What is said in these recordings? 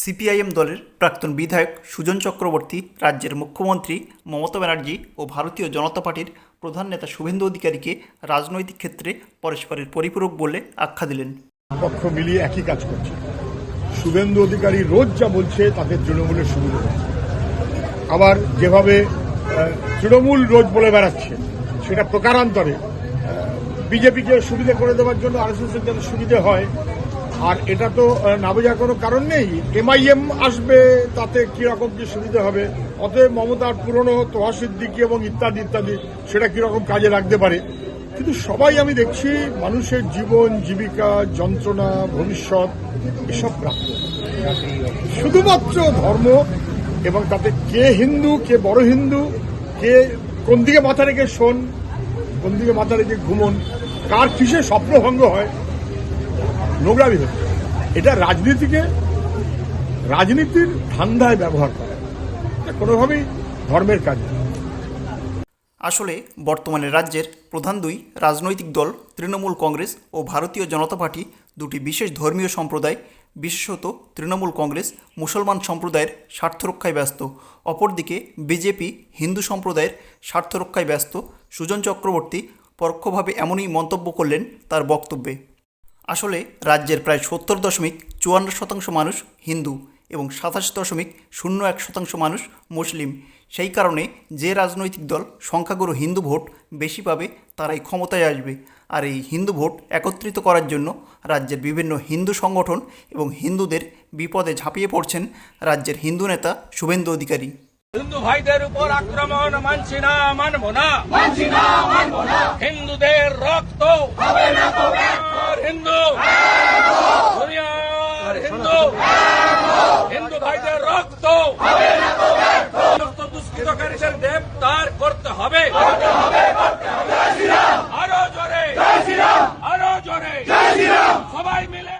CPIM দলের প্রাক্তন বিধায়ক সুজন চক্রবর্তী, রাজ্যের মুখ্যমন্ত্রী মমতা ব্যানার্জি ও ভারতীয় জনতা পার্টির প্রধান নেতা শুভেন্দু অধিকারীকে রাজনৈতিক ক্ষেত্রে পরস্পরের পরিপূরক বলে আখ্যা দিলেন। পক্ষ মিলিয়ে একই কাজ করছে। শুভেন্দু অধিকারী রোজ যা বলছে তাদের তৃণমূলের সুবিধা আবার যেভাবে তৃণমূল রোজ বলে বেড়াচ্ছে, সেটা প্রকারান্তরে বিজেপিকে সুবিধা করে দেওয়ার জন্য আর এস এর যাতে সুবিধে হয় আর এটা তো না বোঝার কোনো কারণ নেই। এমআইএম আসবে, তাতে কীরকম কি সুবিধা হবে? অতএব মমতার পুরনো তোহা সিদ্দিকি এবং ইত্যাদি ইত্যাদি, সেটা কীরকম কাজে লাগতে পারে? কিন্তু সবাই আমি দেখছি, মানুষের জীবন, জীবিকা, যন্ত্রণা, ভবিষ্যৎ, এসব প্রাপ্ত শুধুমাত্র ধর্ম এবং তাতে কে হিন্দু, কে বড় হিন্দু, কে কোন দিকে মাথা রেখে শোন, কোন দিকে মাথা রেখে ঘুমন, কার কিসে স্বপ্নভঙ্গ হয় নোংরামি হচ্ছে। এটা রাজনীতিকে, রাজনীতির ধান্দায় ব্যবহার করা। কোনোভাবেই ধর্মের কাজ আসলে বর্তমানে রাজ্যের প্রধান দুই রাজনৈতিক দল তৃণমূল কংগ্রেস ও ভারতীয় জনতা পার্টি দুটি বিশেষ ধর্মীয় সম্প্রদায়, বিশেষত তৃণমূল কংগ্রেস মুসলমান সম্প্রদায়ের স্বার্থ রক্ষায় ব্যস্ত। অপরদিকে বিজেপি হিন্দু সম্প্রদায়ের স্বার্থ রক্ষায় ব্যস্ত। সুজন চক্রবর্তী পরোক্ষভাবে এমনই মন্তব্য করলেন তার বক্তব্যে। আসলে রাজ্যের প্রায় সত্তর দশমিক চুয়ান্ন শতাংশ মানুষ হিন্দু এবং সাতাশ দশমিক শূন্য এক শতাংশ মানুষ মুসলিম। সেই কারণে যে রাজনৈতিক দল সংখ্যাগুরু হিন্দু ভোট বেশি পাবে তারাই ক্ষমতায় আসবে। আর এই হিন্দু ভোট একত্রিত করার জন্য রাজ্যের বিভিন্ন হিন্দু সংগঠন এবং হিন্দুদের বিপদে ঝাঁপিয়ে পড়ছেন রাজ্যের হিন্দু নেতা শুভেন্দু অধিকারী। হিন্দু ভাইদের উপর আক্রমণ মানছি না মানবো না। মানছি না মানবো না। হিন্দুদের রক্ত হবে না হিন্দু। হিন্দু। হিন্দু ভাইদের রক্ত। দুষ্কৃতকারীদের গ্রেপ্তার করতে হবে। আরও জোরে। আরও জোরে। সবাই মিলে।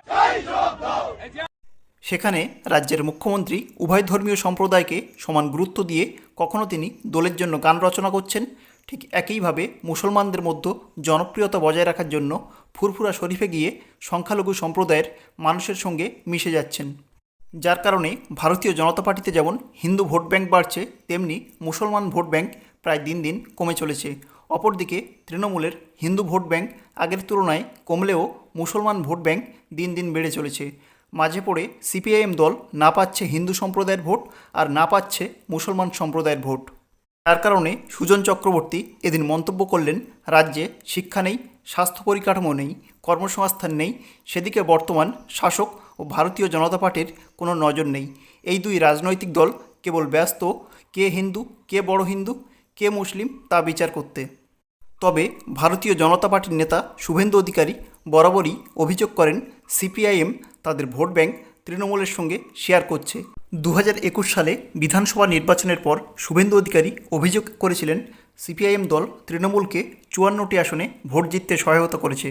সেখানে রাজ্যের মুখ্যমন্ত্রী উভয় ধর্মীয় সম্প্রদায়কে সমান গুরুত্ব দিয়ে কখনো তিনি দলের জন্য গান রচনা করছেন ঠিক একইভাবে মুসলমানদের মধ্যে জনপ্রিয়তা বজায় রাখার জন্য ফুরফুরা শরীফে গিয়ে সংখ্যালঘু সম্প্রদায়ের মানুষের সঙ্গে মিশে যাচ্ছেন। যার কারণে ভারতীয় জনতা পার্টিতে যেমন হিন্দু ভোট ব্যাংক বাড়ছে, তেমনি মুসলমান ভোট ব্যাংক প্রায় দিন দিন কমে চলেছে। অপরদিকে তৃণমূলের হিন্দু ভোট ব্যাংক আগের তুলনায় কমলেও মুসলমান ভোট ব্যাংক দিন দিন বেড়ে চলেছে। মাঝে পড়ে সিপিআইএম দল না পাচ্ছে হিন্দু সম্প্রদায়ের ভোট আর না পাচ্ছে মুসলমান সম্প্রদায়ের ভোট। তার কারণে সুজন চক্রবর্তী এদিন মন্তব্য করলেন, রাজ্যে শিক্ষা নেই, স্বাস্থ্য পরিকাঠামো নেই, কর্মসংস্থান নেই, সেদিকে বর্তমান শাসক ও ভারতীয় জনতা পার্টির কোনো নজর নেই। এই দুই রাজনৈতিক দল কেবল ব্যস্ত, কে হিন্দু, কে বড় হিন্দু, কে মুসলিম তা বিচার করতে। তবে ভারতীয় জনতা পার্টির নেতা শুভেন্দু অধিকারী বরাবরই অভিযোগ করেন, সিপিআইএম তাদের ভোট ব্যাংক তৃণমূলের সঙ্গে শেয়ার করছে। দু সালে বিধানসভা নির্বাচনের পর শুভেন্দু অধিকারী অভিযোগ করেছিলেন, সিপিআইএম দল তৃণমূলকে চুয়ান্নটি আসনে ভোট জিততে সহায়তা করেছে।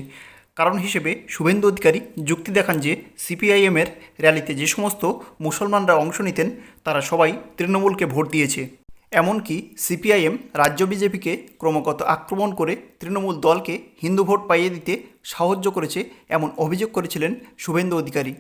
কারণ হিসেবে শুভেন্দু অধিকারী যুক্তি দেখান যে সিপিআইএমের র্যালিতে যে সমস্ত মুসলমানরা অংশ নিতেন, তারা সবাই তৃণমূলকে ভোট দিয়েছে। এমনকি সিপিআইএম রাজ্য বিজেপিকে ক্রমাগত আক্রমণ করে তৃণমূল দলকে হিন্দু ভোট পাইয়ে দিতে সাহায্য করেছে এমন অভিযোগ করেছিলেন শুভেন্দু অধিকারী।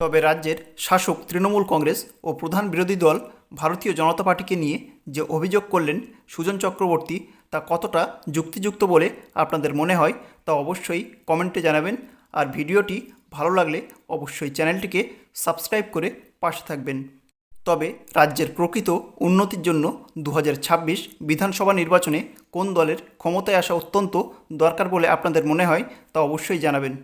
তবে রাজ্যের শাসক তৃণমূল কংগ্রেস ও প্রধান বিরোধী দল ভারতীয় জনতা পার্টিকে নিয়ে যে অভিযোগ করলেন সুজন চক্রবর্তী, তা কতটা যুক্তিযুক্ত বলে আপনাদের মনে হয় তা অবশ্যই কমেন্টে জানাবেন। আর ভিডিওটি ভালো লাগলে অবশ্যই চ্যানেলটিকে সাবস্ক্রাইব করে পাশে থাকবেন। তবে রাজ্যের প্রকৃত উন্নতির জন্য দু হাজার ছাব্বিশ বিধানসভা নির্বাচনে কোন দলের ক্ষমতায় আসা অত্যন্ত দরকার বলে আপনাদের মনে হয় তা অবশ্যই জানাবেন।